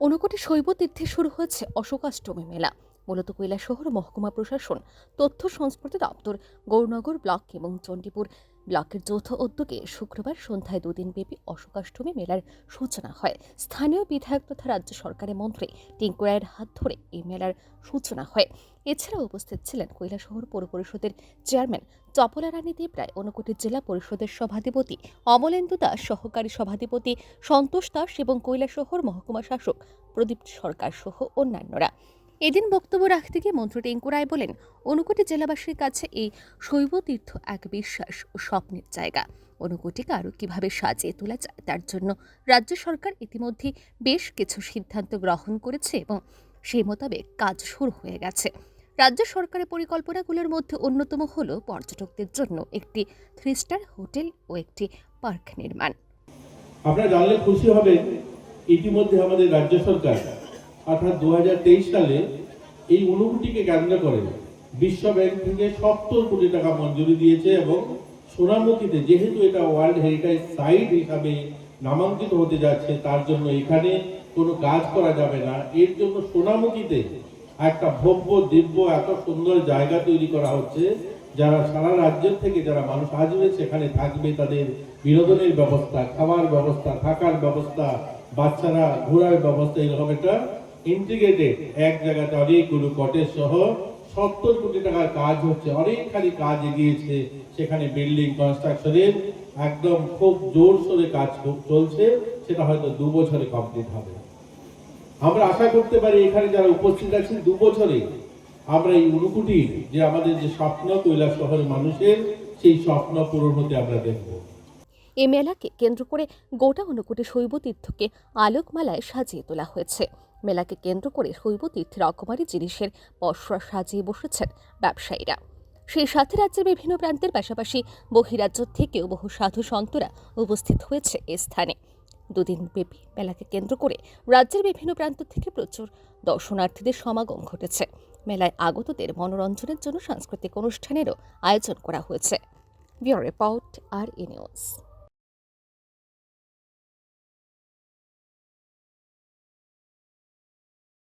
ঊনকোটি শৈবতীর্থে শুরু হয়েছে অশোকাষ্টমী মেলা। মূলত কৈলা শহর, মহকুমা প্রশাসন, তথ্য সংস্কৃতি দপ্তর, গৌরনগর ব্লক এবং চণ্ডীপুর ব্লকের যৌথ উদ্যোগে শুক্রবার সন্ধ্যায় দুদিন ব্যাপী অশোকাষ্টমী মেলার সূচনা হয়। স্থানীয় বিধায়ক তথা রাজ্য সরকারের মন্ত্রী টিঙ্কু রায়ের হাত ধরে এই মেলার সূচনা হয়। এছাড়াও উপস্থিত ছিলেন কৈলাসহর পৌর পরিষদের চেয়ারম্যান চপলা রানী দেবরায় ঊনকোটি জেলা পরিষদের সভাধিপতি অমলেন্দু দাস, সহকারী সভাধিপতি সন্তোষ দাস এবং কৈলাসহর মহকুমা শাসক প্রদীপ সরকার সহ অন্যান্যরা। এদিন বক্তব্য রাখতে গিয়ে মন্ত্রী টেঙ্কু রায় বলেন ঊনকোটি জেলাবাসীর কাছে এই শৈব তীর্থ এক বিশ্বাস ও স্বপ্নের জায়গা। ঊনকোটিকে আরও কীভাবে সাজিয়ে তোলা যায় তার জন্য রাজ্য সরকার ইতিমধ্যে বেশ কিছু সিদ্ধান্ত গ্রহণ করেছে এবং সেই মোতাবেক কাজ শুরু হয়ে গেছে। রাজ্য সরকারের পরিকল্পনাগুলোর মধ্যে অন্যতম হল পর্যটকদের জন্য একটি থ্রি স্টার হোটেল ও একটি পার্ক নির্মাণ। আপনারা জানলে খুশি হবেন, ইতিমধ্যে আমাদের রাজ্য সরকার অর্থাৎ দু হাজার তেইশ সালে এই অনুভূতিকে কেন্দ্র করে বিশ্ব ব্যাংক থেকে সত্তর কোটি টাকা মঞ্জুরি দিয়েছে এবং সোনামুখীতে যেহেতু এটা ওয়ার্ল্ড হেরিটেজ সাইট হিসাবে নামাঙ্কিত হতে যাচ্ছে, তার জন্য এখানে কোনো কাজ করা যাবে না। এর জন্য সোনামুখীতে একটা ভব্য, দিব্য, এত সুন্দর জায়গা তৈরি করা হচ্ছে, যারা সারা রাজ্য থেকে যারা মানুষ আসবে সেখানে থাকবে, তাদের বিনোদনের ব্যবস্থা, খাওয়ার ব্যবস্থা, থাকার ব্যবস্থা, বাচ্চারা ঘোরার ব্যবস্থা, এরকম একটা ইন্টিগ্রেটেড এক জায়গাতে অনেকগুলো কটেজ সহ সত্তর কোটি টাকার কাজ হচ্ছে, অনেকখানি কাজ এগিয়েছে সেখানে বিল্ডিং কনস্ট্রাকশনের একদম খুব জোর সোরে কাজ চলছে, সেটা হয়তো দু বছরে কমপ্লিট হবে। আমরা আশা করতে পারি এখানে যারা উপস্থিত আছেন, দু বছরে আমরা এই উনুকুটির যে আমাদের যে স্বপ্ন কৈলাস শহরের মানুষের, সেই স্বপ্ন পূরণ হতে আমরা দেখব। এই মেলাকে কেন্দ্র করে গোটা ঊনকোটি শৈব তীর্থকে আলোকমালায় সাজিয়ে তোলা হয়েছে। মেলাকে কেন্দ্র করে শৈব তীর্থের রকমারি জিনিসের পসরা সাজিয়ে বসেছেন ব্যবসায়ীরা। সেই সাথে রাজ্যের বিভিন্ন প্রান্তের পাশাপাশি বহিরাজ্য থেকেও বহু সাধু সন্তরা উপস্থিত হয়েছে এ স্থানে। দুদিন ব্যাপী মেলাকে কেন্দ্র করে রাজ্যের বিভিন্ন প্রান্ত থেকে প্রচুর দর্শনার্থীদের সমাগম ঘটেছে। মেলায় আগতদের মনোরঞ্জনের জন্য সাংস্কৃতিক অনুষ্ঠানেরও আয়োজন করা হয়েছে। ব্যুরো রিপোর্ট, আর ই